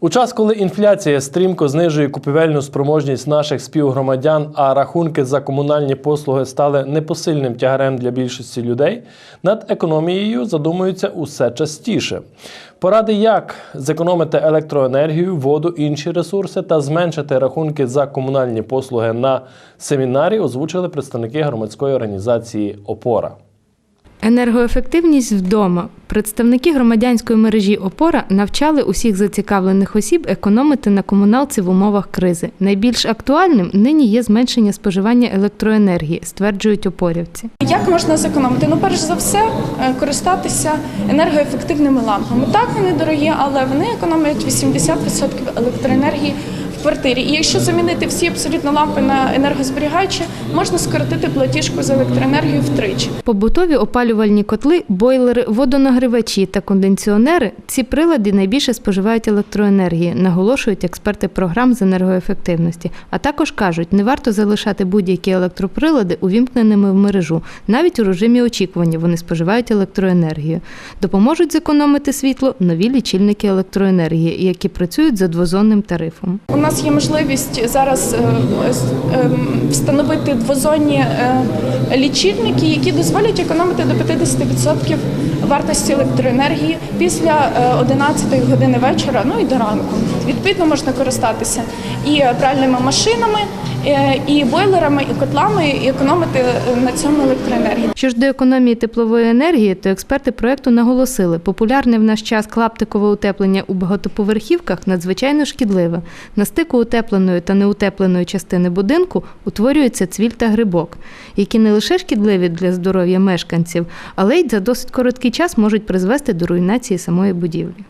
У час, коли інфляція стрімко знижує купівельну спроможність наших співгромадян, а рахунки за комунальні послуги стали непосильним тягарем для більшості людей, над економією задумуються усе частіше. Поради, як зекономити електроенергію, воду, інші ресурси та зменшити рахунки за комунальні послуги на семінарі, озвучили представники громадської організації Опора. Енергоефективність вдома. Представники громадянської мережі Опора навчали усіх зацікавлених осіб економити на комуналці в умовах кризи. Найбільш актуальним нині є зменшення споживання електроенергії, стверджують опорівці. Як можна зекономити? Ну, перш за все, е, користатися енергоефективними лампами. Так, вони дорогі, але вони економлять 80% електроенергії в квартирі. І якщо замінити всі абсолютно лампи на енергозберігаючі, можна скоротити платіжку за електроенергію втричі. Побутові опалювальні котли, бойлери, водонагрівачі та кондиціонери ці прилади найбільше споживають електроенергії, наголошують експерти програм з енергоефективності. А також кажуть, не варто залишати будь-які електроприлади увімкненими в мережу. Навіть у режимі очікування вони споживають електроенергію. Допоможуть зекономити світло нові лічильники електроенергії, які працюють за двозонним тарифом. Нас є можливість зараз е, ем, встановити двозонні е, лічильники, які дозволять економити до 50% вартості електроенергії після е, 11 години вечора, ну і до ранку. Відповідно, можна користатися і пральними машинами, е, і бойлерами, і котлами, і економити е, на цьому електроенергію. Що ж до економії теплової енергії, то експерти проекту наголосили, популярне в наш час клаптикове утеплення у багатоповерхівках надзвичайно шкідливе. На стику утепленої та неутепленої частини будинку утворюється цвіль та грибок, які не лише шкідливі для здоров'я мешканців, але й за досить короткий час можуть призвести до руйнації самої будівлі.